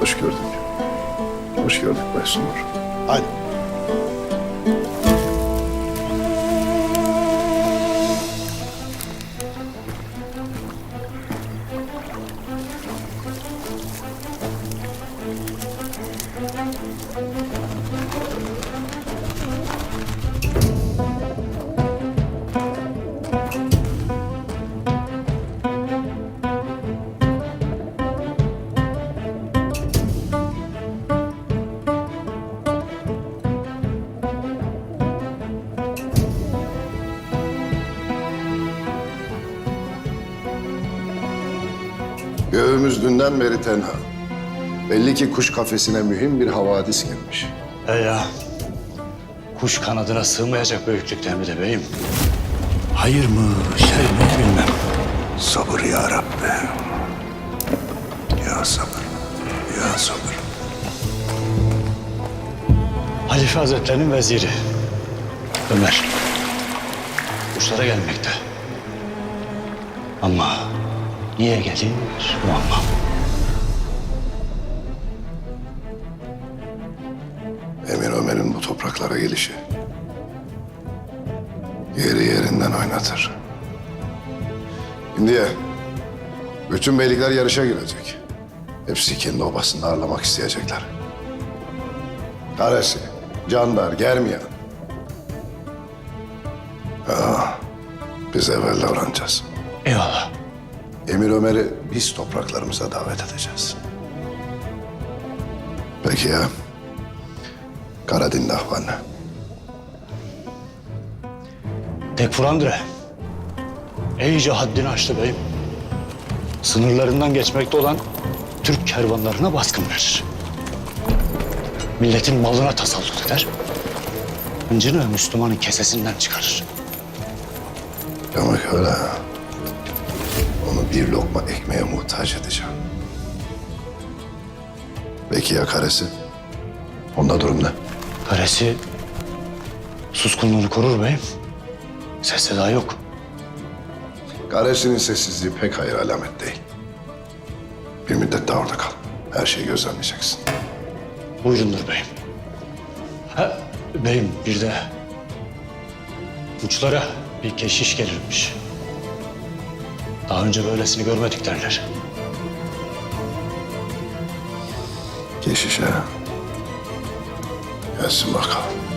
Hoş gördük. Hoş gördük Baysunur. Haydi. Göğümüz dünden beri tenha. Belli ki kuş kafesine mühim bir havadis girmiş. He ya. Kuş kanadına sığmayacak büyüklükten bir de beyim. Hayır mı, şer mi bilmem. Sabır ya Rabbi. Ya sabır. Ya sabır. Halife Hazretlerinin veziri. Ömer. Kuşlara gelmekte. Ama niye gelir muammam. Emir Ömer'in bu topraklara gelişi. Yeri yerinden oynatır. Şimdiye bütün beylikler yarışa girecek. Hepsi kendi obasında ağırlamak isteyecekler. Karesi, Candar, Germiyan. Ah, biz evvel davranacağız. Eyvallah. Emir Ömer'i biz topraklarımıza davet edeceğiz. Peki ya? Karadin Dahvan. Tekfur Andre. İyice haddini aştı beyim. Sınırlarından geçmekte olan Türk kervanlarına baskın verir. Milletin malına tasallut eder. Hıncını Müslümanın kesesinden çıkarır. Demek öyle ha. Bir lokma ekmeğe muhtaç edeceğim. Peki ya karesi? Onda durum ne? Karesi suskunluğunu korur beyim. Ses seda yok. Karesinin sessizliği pek hayır alamet değil. Bir müddet daha orada kal. Her şeyi gözlemleyeceksin. Buyurundur beyim. Ha, beyim bir de uçlara bir keşiş gelirmiş. Daha önce böylesini görmedik derler. Keşişe. Gelsin bakalım.